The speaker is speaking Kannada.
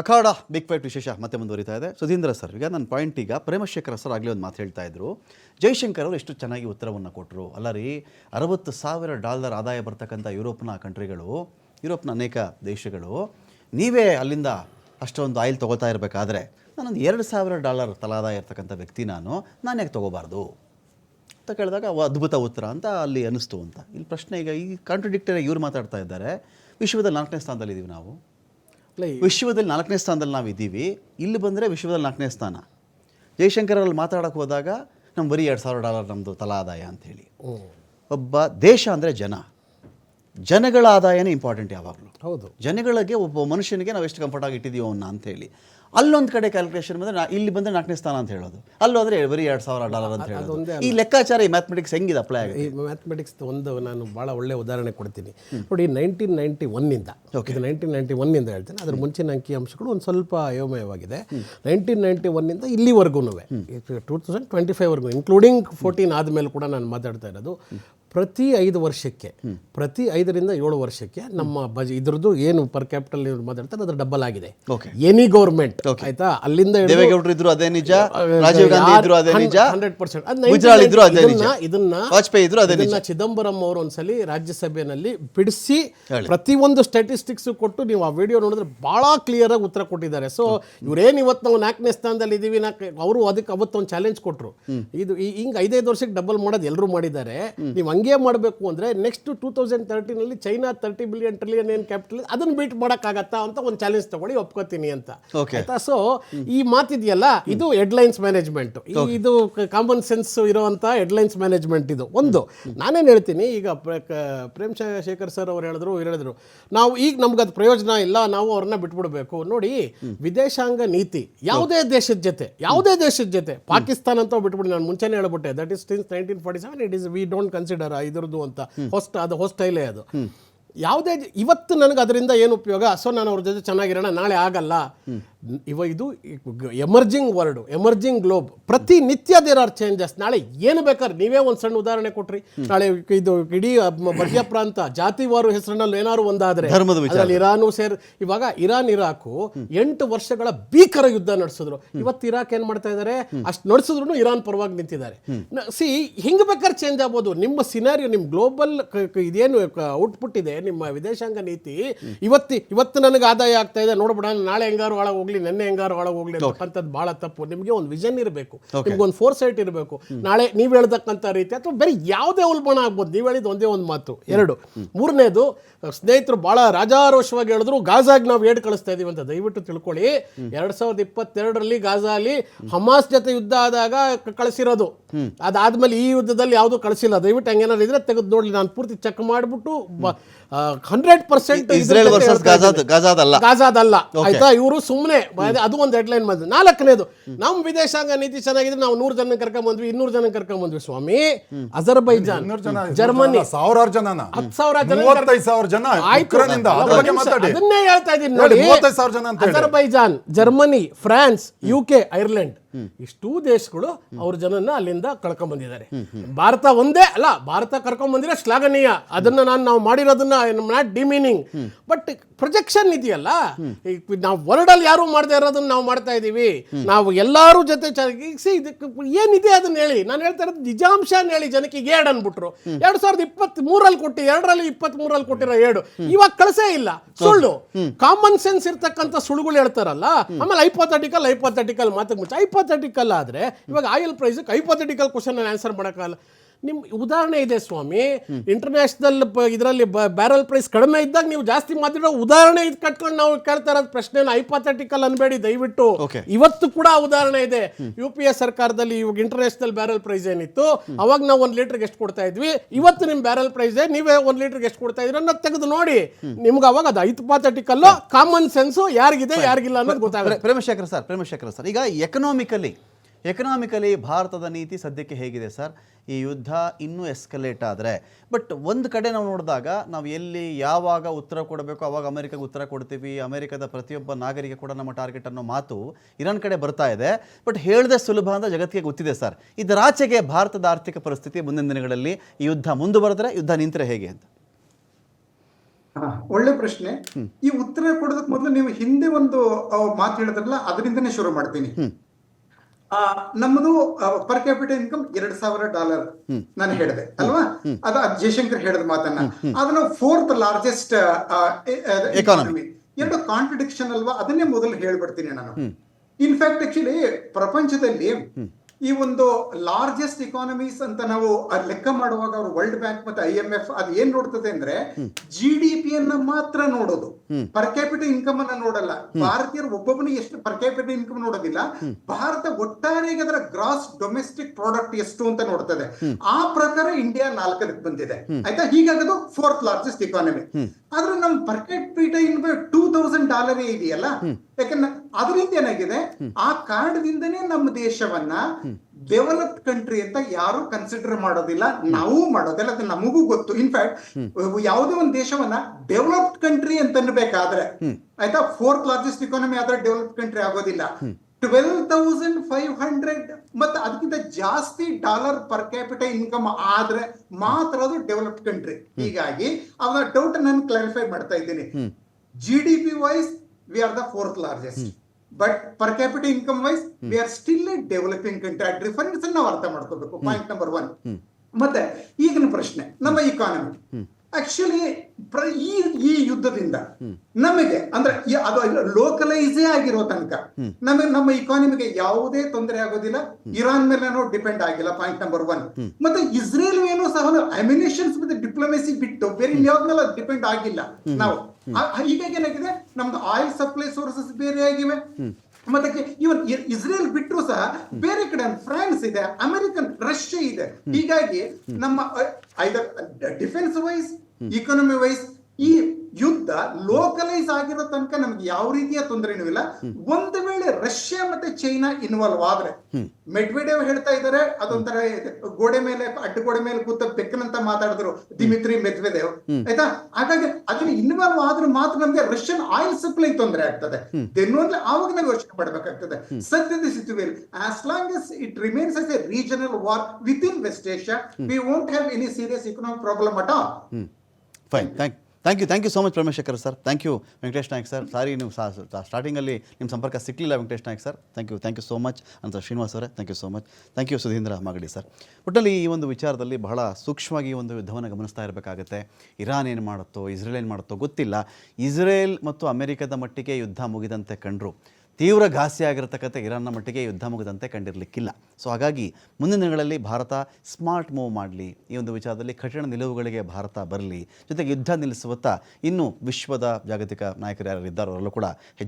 ಅಖಾಡ ಬಿಗ್ ಫೈಟ್ ವಿಶೇಷ ಮತ್ತೆ ಮುಂದುವರಿತಾ ಇದೆ. ಸುಧೀಂದ್ರ ಸರ್ ಈಗ ನನ್ನ ಪಾಯಿಂಟ್ ಈಗ ಪ್ರೇಮಶೇಖರ ಸರ್ ಆಗಲಿ ಒಂದು ಮಾತು ಹೇಳ್ತಾ ಇದ್ರು. ಜೈಶಂಕರ್ ಅವರು ಎಷ್ಟು ಚೆನ್ನಾಗಿ ಉತ್ತರವನ್ನು ಕೊಟ್ಟರು ಅಲ್ಲ ರೀ, ಅರವತ್ತು ಸಾವಿರ ಡಾಲರ್ ಆದಾಯ ಬರ್ತಕ್ಕಂಥ ಯುರೋಪ್ನ ಕಂಟ್ರಿಗಳು, ಯುರೋಪ್ನ ಅನೇಕ ದೇಶಗಳು, ನೀವೇ ಅಲ್ಲಿಂದ ಅಷ್ಟೊಂದು ಆಯಿಲ್ ತೊಗೋತಾ ಇರಬೇಕಾದ್ರೆ ನಾನೊಂದು ಎರಡು ಸಾವಿರ ಡಾಲರ್ ತಲಾದಾಯ ಇರ್ತಕ್ಕಂಥ ವ್ಯಕ್ತಿ ನಾನು ನಾನು ಯಾಕೆ ತೊಗೋಬಾರ್ದು? ಅಂತ ಕೇಳಿದಾಗ ಅದ್ಭುತ ಉತ್ತರ ಅಂತ ಅಲ್ಲಿ ಅನಿಸ್ತು ಅಂತ. ಇಲ್ಲಿ ಪ್ರಶ್ನೆ ಈಗ ಈ ಕಾಂಟ್ರಡಿಕ್ಟರಿ ಇವ್ರು ಮಾತಾಡ್ತಾ ಇದ್ದಾರೆ. ವಿಶ್ವದ ನಾಲ್ಕನೇ ಸ್ಥಾನದಲ್ಲಿದ್ದೀವಿ ನಾವು. ವಿಶ್ವದಲ್ಲಿ ನಾಲ್ಕನೇ ಸ್ಥಾನದಲ್ಲಿ ನಾವು ಇದ್ದೀವಿ. ಇಲ್ಲಿ ಬಂದರೆ ವಿಶ್ವದಲ್ಲಿ ನಾಲ್ಕನೇ ಸ್ಥಾನ. ಜೈಶಂಕರ್ ಅಲ್ಲಿ ಮಾತಾಡೋಕೆ ಹೋದಾಗ ನಮ್ಮ ಬರೀ ಎರಡು ಸಾವಿರ ಡಾಲರ್ ನಮ್ಮದು ತಲಾ ಆದಾಯ ಅಂಥೇಳಿ. ಒಬ್ಬ ದೇಶ ಅಂದರೆ ಜನ. ಜನಗಳ ಆದಾಯನೇ ಇಂಪಾರ್ಟೆಂಟ್ ಯಾವಾಗಲೂ. ಹೌದು. ಜನಗಳಿಗೆ ಒಬ್ಬ ಮನುಷ್ಯನಿಗೆ ನಾವು ಎಷ್ಟು ಕಂಫರ್ಟ್ ಆಗಿ ಇಟ್ಟಿದ್ದೀವೋ ಅವನ್ನ ಅಂತೇಳಿ ಅಲ್ಲೊಂದು ಕಡೆ ಕ್ಯಾಲ್ಕುಲೇಷನ್ ಬಂದರೆ ನಾ ಇಲ್ಲಿ ಬಂದರೆ ನಾಲ್ಕನೇ ಸ್ಥಾನ ಅಂತ ಹೇಳೋದು. ಅಲ್ಲೋದ್ರೆ ಬರೀ ಎರಡು ಸಾವಿರ ಡಾಲರ್ ಅಂತ ಹೇಳೋದು. ಈ ಲೆಕ್ಕಾಚಾರ ಈ ಮ್ಯಾಥಮೆಟಿಕ್ಸ್ ಹೆಂಗಿದೆ ಅಪ್ಲೈ ಆಗುತ್ತೆ ಈ ಮ್ಯಾಥಮೆಟಿಕ್ಸ್ ಒಂದು ನಾನು ಭಾಳ ಒಳ್ಳೆ ಉದಾಹರಣೆ ಕೊಡ್ತೀನಿ. ನೋಡಿ ನೈನ್ಟೀನ್ ನೈಂಟಿ ಒನ್ನಿಂದ ಓಕೆ ನೈನ್ಟೀನ್ ನೈಂಟಿ ಒನ್ನಿಂದ ಹೇಳ್ತೇನೆ. ಅದ್ರ ಮುಂಚಿನ ಅಂಕಿಅಂಶಗಳು ಒಂದು ಸ್ವಲ್ಪ ಅಯೋಮಯವಾಗಿದೆ. ನೈನ್ಟೀನ್ ನೈಂಟಿ ಒನ್ನಿಂದ ಇಲ್ಲಿವರೆಗೂ ಟೂ ತೌಸಂಡ್ ಟ್ವೆಂಟಿ ಫೈವ್ವರೆಗೂ ಇನ್ಕ್ಲೂಡಿಂಗ್ ಫೋರ್ಟೀನ್ ಆದಮೇಲೆ ಕೂಡ ನಾನು ಮಾತಾಡ್ತಾ ಇರೋದು. ಪ್ರತಿ ಐದು ವರ್ಷಕ್ಕೆ ಪ್ರತಿ ಐದರಿಂದ ಏಳು ವರ್ಷಕ್ಕೆ ನಮ್ಮ ಬಜ್ ಇದ್ರದ್ದು ಏನು ಪರ್ ಕ್ಯಾಪಿಟಲ್ ಮಾತಾಡ್ತಾರೆ ಅದ್ರ ಡಬಲ್ ಆಗಿದೆ. ಎನಿ ಗೌರ್ಮೆಂಟ್ ಆಯ್ತಾ? ಅಲ್ಲಿಂದ ಇದ್ರು ಅದೇ ನಿಜ ರಾಜೀವ್ ಗಾಂಧಿ ಇದ್ರು ಅದೇ ನಿಜ ಹಂಡ್ರೆಡ್ ಪರ್ಸೆಂಟ್. ಗುಜರಾಲ್ ಇದ್ರು ಅದೇ ನಿಜ ಇದನ್ನ ವಾಜಪೇಯಿ ಇದ್ರು ಅದೇ ನಿಜ. ಚಿದಂಬರಂ ಅವರು ಒಂದ್ಸಲಿ ರಾಜ್ಯಸಭೆಯಲ್ಲಿ ಬಿಡಿಸಿ ಪ್ರತಿಯೊಂದು ಸ್ಟ್ಯಾಟಿಸ್ಟಿಕ್ಸ್ ಕೊಟ್ಟು ನೀವು ಆ ವಿಡಿಯೋ ನೋಡಿದ್ರೆ ಬಹಳ ಕ್ಲಿಯರ್ ಆಗಿ ಉತ್ತರ ಕೊಟ್ಟಿದ್ದಾರೆ. ಸೊ ಇವ್ರೇನ್ ಇವತ್ತು ನಾವು ನಾಲ್ಕನೇ ಸ್ಥಾನದಲ್ಲಿ ಇದೀವಿ ನಾಲ್ಕು ಅವರು ಅದಕ್ಕೆ ಅವತ್ತೊಂದು ಚಾಲೆಂಜ್ ಕೊಟ್ಟರು ಇದು ಈ- ಹಿಂಗ್ ಐದೈದು ವರ್ಷಕ್ಕೆ ಡಬಲ್ ಮಾಡೋದು ಎಲ್ಲರೂ ಮಾಡಿದ್ದಾರೆ. ನೀವು ಹಂಗೆ ಮಾಡಬೇಕು ಅಂದ್ರೆ ನೆಕ್ಸ್ಟ್ ಟೂ ತೌಸಂಡ್ ತರ್ಟಿನಲ್ಲಿ ಚೈನಾ ತರ್ಟಿ ಬಿಲಿಯನ್ ಟ್ರಿಲಿಯನ್ ಏನು ಕ್ಯಾಪಿಟಲ್ ಅದನ್ನ ಬೀಟ್ ಮಾಡೋಕ್ಕಾಗತ್ತಾ ಅಂತ ಒಂದು ಚಾಲೆಂಜ್ ತಗೊಳ್ಳಿ ಒಪ್ಕೋತೀನಿ ಅಂತ. ಆಯ್ತಾ? ಸೊ ಈ ಮಾತಿದೆಯಲ್ಲ ಇದು ಹೆಡ್ಲೈನ್ಸ್ ಮ್ಯಾನೇಜ್ಮೆಂಟ್ ಇದು ಕಾಮನ್ ಸೆನ್ಸ್ ಇರುವಂಥ ಹೆಡ್ಲೈನ್ಸ್ ಮ್ಯಾನೇಜ್ಮೆಂಟ್ ಇದು. ಒಂದು. ನಾನೇನು ಹೇಳ್ತೀನಿ ಈಗ ಪ್ರ- ಪ್ರೇಮ್ ಶೇಖರ್ ಸರ್ ಅವ್ರು ಹೇಳಿದ್ರು ಅವ್ರು ಹೇಳಿದ್ರು ನಾವು ಈಗ ನಮ್ಗೆ ಅದು ಪ್ರಯೋಜನ ಇಲ್ಲ ನಾವು ಅವ್ರನ್ನ ಬಿಟ್ಬಿಡ್ಬೇಕು. ನೋಡಿ ವಿದೇಶಾಂಗ ನೀತಿ ಯಾವುದೇ ದೇಶದ ಜೊತೆ ಯಾವುದೇ ದೇಶದ ಜೊತೆ ಪಾಕಿಸ್ತಾನ ಅಂತ ಬಿಟ್ಬಿಡಿ ನಾನು ಮುಂಚೆನೇ ಹೇಳ್ಬಿಟ್ಟೆ that is since nineteen forty seven it is we don't consider ಇದ್ರದ್ದು ಅಂತ. ಹೊಸ್ಟ್ ಅದು ಹೊಸ್ಟೈಲೇ ಅದು. ಯಾವುದೇ, ಇವತ್ತು ನನಗೆ ಅದರಿಂದ ಏನು ಉಪಯೋಗ? ಸೊ, ನಾನು ಅವ್ರ ಜೊತೆ ಚೆನ್ನಾಗಿರೋಣ, ನಾಳೆ ಆಗಲ್ಲ. ಇವ ಇದು ಎಮರ್ಜಿಂಗ್ ವರ್ಲ್ಡ್ ಎಮರ್ಜಿಂಗ್ ಗ್ಲೋಬ್ ಪ್ರತಿ ನಿತ್ಯ ದೇರ್ ಆರ್ ಚೇಂಜಸ್ ನಾಳೆ ಏನು ಬೇಕಾದ್ರೆ ನೀವೇ ಒಂದು ಸಣ್ಣ ಉದಾಹರಣೆ ಕೊಟ್ರಿ. ನಾಳೆ ಇದು ಇಡೀ ಮಧ್ಯ ಪ್ರಾಂತ ಜಾತಿವಾರು ಹೆಸರಿನಲ್ಲಿ ಏನಾದ್ರು ಒಂದಾದ್ರೆ ವಿಚಾರ. ಇರಾನು ಸೇರ್ ಇವಾಗ ಇರಾನ್ ಇರಾಕು ಎಂಟು ವರ್ಷಗಳ ಭೀಕರ ಯುದ್ಧ ನಡೆಸಿದ್ರು. ಇವತ್ತು ಇರಾಕ್ ಏನ್ ಮಾಡ್ತಾ ಇದ್ದಾರೆ ಅಷ್ಟು ನಡೆಸಿದ್ರು ಇರಾನ್ ಪರವಾಗಿ ನಿಂತಿದ್ದಾರೆ. ಸಿ ಹಿಂಗ್ ಬೇಕಾದ್ರೆ ಚೇಂಜ್ ಆಗ್ಬೋದು. ನಿಮ್ಮ ಸಿನಾರಿಯೋ ನಿಮ್ಮ ಗ್ಲೋಬಲ್ ಇದೇನು ಔಟ್ಪುಟ್ ಇದೆ ನಿಮ್ಮ ವಿದೇಶಾಂಗ ನೀತಿ ಇವತ್ತಿ ಇವತ್ತು ನನಗೆ ಆದಾಯ ಆಗ್ತಾ ಇದೆ. ನೋಡ್ಬಿಡ ನಾಳೆ ಹೆಂಗಾರು ಒಳಗೆ ಹೋಗ್ಲಿ. ನೆನ್ನೆ ಹೆಂಗಾರು ಒಳಗೆ ಹೋಗ್ಲಿ ಅಂತಕ್ಕಂಥದ್ದು ಬಹಳ ತಪ್ಪು. ನಿಮಗೆ ಒಂದು ವಿಷನ್ ಇರಬೇಕು. ನಿಮ್ಗೆ ಒಂದು ಫೋರ್ ಸೈಟ್ ಇರಬೇಕು ನಾಳೆ ನೀವು ಹೇಳ್ತಕ್ಕಂಥ ರೀತಿ ಅಥವಾ ಬೇರೆ ಯಾವುದೇ ಉಲ್ಬಣ ಆಗ್ಬೋದು. ನೀವು ಹೇಳಿದ ಒಂದೇ ಒಂದು ಮಾತು. ಎರಡು. ಮೂರನೇದು ಸ್ನೇಹಿತರು ಬಹಳ ರಾಜಾರೋಷವಾಗಿ ಹೇಳಿದ್ರು ಗಾಜಾಗ್ ನಾವು ಏಡ್ ಕಳಿಸ್ತಾ ಇದೀವಿ ಅಂತ ದಯವಿಟ್ಟು ತಿಳ್ಕೊಳ್ಳಿ. ಎರಡ್ ಸಾವಿರದ ಇಪ್ಪತ್ತೆರಡರಲ್ಲಿ ಗಾಜಾಲಿ ಹಮಾಸ್ ಜೊತೆ ಯುದ್ಧ ಆದಾಗ ಕಳಿಸಿರೋದು. ಅದಾದ್ಮೇಲೆ ಈ ಯುದ್ಧದಲ್ಲಿ ಯಾವುದು ಕಳಿಸಿಲ್ಲ. ದಯವಿಟ್ಟು ಹಂಗೇನಾದ್ರು ಇದ್ರೆ ತೆಗೆದು ನೋಡ್ಲಿ. ನಾನು ಪೂರ್ತಿ ಚೆಕ್ ಮಾಡಿಬಿಟ್ಟು ಹಂಡ್ರೆಡ್ ಪರ್ಸೆಂಟ್ ಗಾಜಾದಲ್ಲ. ಆಯ್ತಾ? ಇವರು ಸುಮ್ಮನೆ ಅದು ಒಂದು ಹೆಡ್ಲೈನ್ ಮಾಡಿದ್ರು ನಾಲ್ಕನೇದು ನಮ್ಮ ವಿದೇಶಾಂಗ ನೀತಿ ಚೆನ್ನಾಗಿದ್ರೆ ನಾವು ನೂರು ಜನ ಕರ್ಕೊಂಡ್ ಬಂದ್ವಿ ಇನ್ನೂರು ಜನ ಕರ್ಕೊಂಡ್ ಬಂದ್ವಿ. ಸ್ವಾಮಿ ಅಜರ್ಬೈಜಾನ್ ಜರ್ಮನಿ ಸಾವಿರಾರು ಜನ ಹತ್ತು ಸಾವಿರ ಜನ ಸಾವಿರ ಜನ ಅದನ್ನೇ ಹೇಳ್ತಾ ಇದ್ದೀನಿ ನೋಡಿ Azerbaijan Germany France U K Ireland ಇಷ್ಟೂ ದೇಶಗಳು ಅವ್ರ ಜನನ ಅಲ್ಲಿಂದ ಕಳ್ಕೊಂಡ್ ಬಂದಿದ್ದಾರೆ. ಭಾರತ ಒಂದೇ ಅಲ್ಲ ಭಾರತ ಕರ್ಕೊಂಡ್ ಬಂದಿರ ಶ್ಲಾಘನೀಯ. ಅದನ್ನ ನಾನು ನಾವು ಮಾಡಿರೋದನ್ನ ನಾಟ್ ಡಿಮೀನಿಂಗ್ ಬಟ್ ಪ್ರೊಜೆಕ್ಷನ್ ಇದೆಯಲ್ಲ ನಾವು ವರ್ಲ್ಡ್ ಅಲ್ಲಿ ಯಾರು ಮಾಡದೇ ಇರೋದನ್ನ ನಾವು ಮಾಡ್ತಾ ಇದೀವಿ. ನಾವು ಎಲ್ಲಾರು ಜೊತೆ ಇದಕ್ಕೆ ಏನಿದೆ ಅದನ್ನ ಹೇಳಿ. ನಾನು ಹೇಳ್ತಾ ಇರೋದು ನಿಜಾಂಶನ ಹೇಳಿ ಜನಕ್ಕೆ ಏಡ್ ಅನ್ಬಿಟ್ರು. ಎರಡ್ ಸಾವಿರದ ಇಪ್ಪತ್ತ್ ಮೂರಲ್ಲಿ ಕೊಟ್ಟು ಎರಡರಲ್ಲಿ ಇಪ್ಪತ್ತ್ ಮೂರಲ್ಲಿ ಕೊಟ್ಟಿರೋ ಏಡು. ಇವಾಗ ಕಳಸೇ ಇಲ್ಲ. ಸುಳ್ಳು. ಕಾಮನ್ ಸೆನ್ಸ್ ಇರ್ತಕ್ಕಂಥ ಸುಳ್ಳುಗಳು ಹೇಳ್ತಾರಲ್ಲ ಆಮೇಲೆ ಹೈಪೋಥೆಟಿಕಲ್ ಹೈಪೋಥೆಟಿಕಲ್ ಮಾತಕ್ಕೆ ಮುಂಚೆ ಐಪೋಥೆಟಿಕಲ್ ಆದ್ರೆ ಇವಾಗ oil price hypothetical question answer ಮಾಡೋಕ್ಕಲ್ಲ ನಿಮ್ ಉದಾಹರಣೆ ಇದೆ ಸ್ವಾಮಿ. ಇಂಟರ್ನ್ಯಾಷನಲ್ ಇದರಲ್ಲಿ ಬ್ಯಾರಲ್ ಪ್ರೈಸ್ ಕಡಿಮೆ ಇದ್ದಾಗ ನೀವು ಜಾಸ್ತಿ ಮಾತಾಡೋ ಉದಾಹರಣೆ ಇದು ಕಟ್ಕೊಂಡು ನಾವು ಕೇಳ್ತಾ ಇರೋದು ಪ್ರಶ್ನೆ ಹೈಪಾಥೆಟಿಕಲ್ ಅನ್ಬೇಡಿ ದಯವಿಟ್ಟು. ಇವತ್ತು ಕೂಡ ಉದಾಹರಣೆ ಇದೆ. ಯು ಪಿ ಎ ಸರ್ಕಾರದಲ್ಲಿ ಇವಾಗ ಇಂಟರ್ನ್ಯಾಷನಲ್ ಬ್ಯಾರಲ್ ಪ್ರೈಸ್ ಏನಿತ್ತು ಅವಾಗ ನಾವು ಒಂದು ಲೀಟರ್ಗೆ ಎಷ್ಟು ಕೊಡ್ತಾ ಇದ್ವಿ? ಇವತ್ತು ನಿಮ್ಮ ಬ್ಯಾರಲ್ ಪ್ರೈಸ್ ನೀವೇ ಒಂದು ಲೀಟರ್ಗೆ ಎಷ್ಟು ಕೊಡ್ತಾ ಇದ್ರಿ ಅನ್ನೋದು ತೆಗೆದು ನೋಡಿ. ನಿಮ್ಗೆ ಅವಾಗ ಅದು ಹೈಪಾಥೆಟಿಕಲ್ ಕಾಮನ್ ಸೆನ್ಸ್ ಯಾರಿಗಿದೆ ಯಾರಿಗಿಲ್ಲ ಅನ್ನೋದು ಗೊತ್ತಾಗುತ್ತೆ. ಪ್ರೇಮಶೇಖರ್ ಸರ್ ಪ್ರೇಮಶೇಖರ್ ಸರ್ ಈಗ ಎಕನಾಮಿಕಲಿ ಎಕನಾಮಿಕಲಿ ಭಾರತದ ನೀತಿ ಸದ್ಯಕ್ಕೆ ಹೇಗಿದೆ ಸರ್? ಈ ಯುದ್ಧ ಇನ್ನೂ ಎಸ್ಕಲೇಟ್ ಆದರೆ. ಬಟ್ ಒಂದು ಕಡೆ ನಾವು ನೋಡಿದಾಗ ನಾವು ಎಲ್ಲಿ ಯಾವಾಗ ಉತ್ತರ ಕೊಡಬೇಕು ಅವಾಗ ಅಮೆರಿಕಾಗೆ ಉತ್ತರ ಕೊಡ್ತೀವಿ ಅಮೆರಿಕದ ಪ್ರತಿಯೊಬ್ಬ ನಾಗರಿಕ ಕೂಡ ನಮ್ಮ ಟಾರ್ಗೆಟ್ ಅನ್ನೋ ಮಾತು ಇರಾನ್ ಕಡೆ ಬರ್ತಾ ಇದೆ. ಬಟ್ ಹೇಳ್ದೆ ಸುಲಭ ಅಂತ ಜಗತ್ತಿಗೆ ಗೊತ್ತಿದೆ ಸರ್. ಇದರಾಚೆಗೆ ಭಾರತದ ಆರ್ಥಿಕ ಪರಿಸ್ಥಿತಿ ಮುಂದಿನ ದಿನಗಳಲ್ಲಿ ಈ ಯುದ್ಧ ಮುಂದುವರೆದ್ರೆ ಯುದ್ಧ ನಿಂತರೆ ಹೇಗೆ ಅಂತ? ಒಳ್ಳೆ ಪ್ರಶ್ನೆ. ಈ ಉತ್ತರ ಕೊಡೋದಕ್ಕೆ ಮೊದಲು ನೀವು ಹಿಂದೆ ಒಂದು ಮಾತು ಹೇಳಿದ್ರಲ್ಲ ಅದರಿಂದನೇ ಶುರು ಮಾಡ್ತೀನಿ. ನಮ್ಮದು ಪರ್ ಕ್ಯಾಪಿಟಲ್ ಇನ್ಕಮ್ ಎರಡ್ ಸಾವಿರ ಡಾಲರ್ ನಾನು ಹೇಳಿದೆ ಅಲ್ವಾ? ಅದು ಅದ್ ಜಯಶಂಕರ್ ಹೇಳಿದ ಮಾತನ್ನ. ಅದನ್ನ ಫೋರ್ತ್ ಲಾರ್ಜೆಸ್ಟ್ ಎಕಾನಮಿ ಎರಡು ಕಾಂಟ್ರಡಿಕ್ಷನ್ ಅಲ್ವಾ? ಅದನ್ನೇ ಮೊದಲು ಹೇಳ್ಬಿಡ್ತೀನಿ ನಾನು. ಇನ್ಫ್ಯಾಕ್ಟ್ ಆಕ್ಚುಲಿ ಪ್ರಪಂಚದಲ್ಲಿ ಈ ಒಂದು ಲಾರ್ಜೆಸ್ಟ್ ಇಕಾನಮೀಸ್ ಅಂತ ನಾವು ಲೆಕ್ಕ ಮಾಡುವಾಗ ಅವರು ವರ್ಲ್ಡ್ ಬ್ಯಾಂಕ್ ಮತ್ತೆ ಐ ಎಂ ಎಫ್ ಅದ್ ಏನ್ ನೋಡ್ತದೆ ಅಂದ್ರೆ ಜಿ ಡಿ ಪಿ ಅನ್ನ ಮಾತ್ರ ನೋಡೋದು. ಪರ್ ಕ್ಯಾಪಿಟಲ್ ಇನ್ಕಮ್ ಅನ್ನ ನೋಡಲ್ಲ. ಭಾರತೀಯರು ಒಬ್ಬೊಬ್ಬನ ಎಷ್ಟು ಪರ್ ಕ್ಯಾಪಿಟಲ್ ಇನ್ಕಮ್ ನೋಡೋದಿಲ್ಲ. ಭಾರತ ಒಟ್ಟಾರೆ ಅದರ ಗ್ರಾಸ್ ಡೊಮೆಸ್ಟಿಕ್ ಪ್ರಾಡಕ್ಟ್ ಎಷ್ಟು ಅಂತ ನೋಡ್ತದೆ. ಆ ಪ್ರಕಾರ ಇಂಡಿಯಾ ನಾಲ್ಕದಕ್ಕೆ ಬಂದಿದೆ. ಆಯ್ತಾ? ಹೀಗಾಗದು ಫೋರ್ತ್ ಲಾರ್ಜೆಸ್ಟ್ ಇಕಾನಮಿ ಆದ್ರೆ ನಮ್ pita in by two thousand dollar ಇದೆಯಲ್ಲ? ಯಾಕಂದ್ರೆ ಅದರಿಂದ ಏನಾಗಿದೆ? ಆ ಕಾರಣದಿಂದನೇ ನಮ್ಮ ದೇಶವನ್ನ ಡೆವಲಪ್ಡ್ ಕಂಟ್ರಿ ಅಂತ ಯಾರು ಕನ್ಸಿಡರ್ ಮಾಡೋದಿಲ್ಲ. ನಾವು ಮಾಡೋದಿಲ್ಲ ಅದು ನಮಗೂ ಗೊತ್ತು. ಇನ್ಫ್ಯಾಕ್ಟ್ ಯಾವುದೇ ಒಂದು ದೇಶವನ್ನ ಡೆವಲಪ್ಡ್ ಕಂಟ್ರಿ ಅಂತ ಅನ್ಬೇಕಾದ್ರೆ ಆಯ್ತಾ? ಫೋರ್ತ್ ಲಾರ್ಜೆಸ್ಟ್ ಇಕಾನಮಿ ಆದ್ರೆ ಡೆವಲಪ್ಡ್ ಕಂಟ್ರಿ ಆಗೋದಿಲ್ಲ. ಟ್ವೆಲ್ ತೌಸಂಡ್ ಫೈವ್ ಹಂಡ್ರೆಡ್ ಮತ್ತೆ ಅದಕ್ಕಿಂತ ಜಾಸ್ತಿ ಡಾಲರ್ ಪರ್ ಕ್ಯಾಪಿಟ ಇನ್ಕಮ್ ಆದ್ರೆ ಮಾತ್ರ ಅದು ಡೆವಲಪ್ಡ್ ಕಂಟ್ರಿ ಹೀಗಾಗಿ ಅವನ ಡೌಟ್ ನಾನು ಕ್ಲಾರಿಫೈ ಮಾಡ್ತಾ ಇದ್ದೀನಿ. G D P wise we are the fourth largest but per capital income wise we are still developing country ಆ ಡಿಫರೆನ್ಸ್ ನಾವು ಅರ್ಥ ಮಾಡ್ಕೋಬೇಕು. ಪಾಯಿಂಟ್ ನಂಬರ್ ಒನ್ ಮತ್ತೆ ಈಗಿನ ಪ್ರಶ್ನೆ ನಮ್ಮ ಇಕಾನಮಿ ಆಕ್ಚುಲಿ ಈ ಈ ಯುದ್ಧದಿಂದ ನಮಗೆ, ಅಂದ್ರೆ ಅದು ಲೋಕಲೈಸೇ ಆಗಿರೋ ತನಕ ನಮಗೆ ನಮ್ಮ ಇಕಾನಮಿಗೆ ಯಾವುದೇ ತೊಂದರೆ ಆಗೋದಿಲ್ಲ. ಇರಾನ್ ಮೇಲೆ ನಾವು ಡಿಪೆಂಡ್ ಆಗಿಲ್ಲ ಪಾಯಿಂಟ್ ನಂಬರ್ ಒನ್ ಮತ್ತೆ ಇಸ್ರೇಲ್ ಏನೋ ಸಹ ಅಮಿನೇಷನ್ಸ್ ಮತ್ತೆ ಡಿಪ್ಲೊಮೆಸಿ ಬಿಟ್ಟು ಬೇರೆ ಯಾವ್ದ ಮೇಲೆ ಡಿಪೆಂಡ್ ಆಗಿಲ್ಲ. ನಾವು. ಈಗ ಏನಾಗಿದೆ? ನಮ್ದು ಆಯಿಲ್ ಸಪ್ಲೈ ಸೋರ್ಸಸ್ ಬೇರೆ ಆಗಿವೆ. ಮತ್ತೆ ಇವನ್ ಇಸ್ರೇಲ್ ಬಿಟ್ಟರು ಸಹ ಬೇರೆ ಕಡೆ ಫ್ರಾನ್ಸ್ ಇದೆ ಅಮೆರಿಕನ್ ರಷ್ಯಾ ಇದೆ. ಹೀಗಾಗಿ ನಮ್ಮ either defence wise economy wise ಈ ಯುದ್ಧ ಲೋಕಲೈಸ್ ಆಗಿರೋ ತನಕ ನಮ್ಗೆ ಯಾವ ರೀತಿಯ ತೊಂದರೆನೂ ಇಲ್ಲ. ಒಂದು ರಷ್ಯಾ ಮತ್ತೆ ಚೈನಾ ಇನ್ವಾಲ್ವ್ ಆದ್ರೆ ಮೆಡ್ವೆಡೇವ್ ಹೇಳ್ತಾ ಇದ್ದಾರೆ ಅದೊಂಥರ ಗೋಡೆ ಮೇಲೆ ಅಡ್ಡಗೋಡೆ ಮೇಲೆ ಕೂತ ಬೆಕ್ಕನಂತ ಮಾತಾಡಿದ್ರು ದಿಮಿತ್ರಿ ಮೆದ್ವೆದೇವ್ ಆಯ್ತಾ? ಹಾಗಾಗಿ ಅದನ್ನ ಇನ್ವಾಲ್ವ್ ಆದ್ರೂ ಮಾತ್ರ ನಮ್ಗೆ ರಷ್ಯನ್ ಆಯಿಲ್ ಸಪ್ಲೈ ತೊಂದರೆ ಆಗ್ತದೆ. ದೆನ್ನೋನ್ಲಿ ಆವಾಗ ನಾವು ಯೋಚನೆ ಮಾಡ್ಬೇಕಾಗ್ತದೆ. ಸದ್ಯದ ಸ್ಥಿತಿಯಲ್ಲಿ as long as it remains as a regional war within West Asia we won't have any serious economic problem at all fine thank thank you thank you so much Parameshwar sir thank you Venkatesh Nayka sir sorry ನೀವು ಸ್ಟಾರ್ಟಿಂಗಲ್ಲಿ ನಿಮ್ಮ ಸಂಪರ್ಕ ಸಿಕ್ಕಲಿಲ್ಲ Venkatesh Nayak sir thank you thank you so much ಅಂತ ಶ್ರೀನಿವಾಸ್ ಅವರೇ thank you so much thank you Sudheendra Magadi sir ಒಟ್ಟಲ್ಲಿ ಈ ಒಂದು ವಿಚಾರದಲ್ಲಿ ಬಹಳ ಸೂಕ್ಷ್ಮವಾಗಿ ಒಂದು ಯುದ್ಧವನ್ನು ಗಮನಿಸ್ತಾ ಇರಬೇಕಾಗುತ್ತೆ. ಇರಾನ್ ಏನು ಮಾಡುತ್ತೋ, ಇಸ್ರೇಲ್ ಏನು ಮಾಡುತ್ತೋ ಗೊತ್ತಿಲ್ಲ. ಇಸ್ರೇಲ್ ಮತ್ತು ಅಮೆರಿಕದ ಮಟ್ಟಿಗೆ ಯುದ್ಧ ಮುಗಿದಂತೆ ಕಂಡರು. ತೀವ್ರ ಘಾಸಿ ಆಗಿರತಕ್ಕಂಥ ಇರಾನ್ನ ಮಟ್ಟಿಗೆ ಯುದ್ಧ ಮುಗಿದಂತೆ ಕಂಡಿರಲಿಕ್ಕಿಲ್ಲ. ಸೊ ಹಾಗಾಗಿ ಮುಂದಿನ ದಿನಗಳಲ್ಲಿ ಭಾರತ ಸ್ಮಾರ್ಟ್ ಮೂವ್ ಮಾಡಲಿ. ಈ ಒಂದು ವಿಚಾರದಲ್ಲಿ ಕಠಿಣ ನಿಲುವುಗಳಿಗೆ ಭಾರತ ಬರಲಿ. ಜೊತೆಗೆ ಯುದ್ಧ ನಿಲ್ಲಿಸುವತ್ತ ಇನ್ನೂ ವಿಶ್ವದ ಜಾಗತಿಕ ನಾಯಕರು ಯಾರಿದ್ದಾರೋ ಅವರೆಲ್ಲೂ ಕೂಡ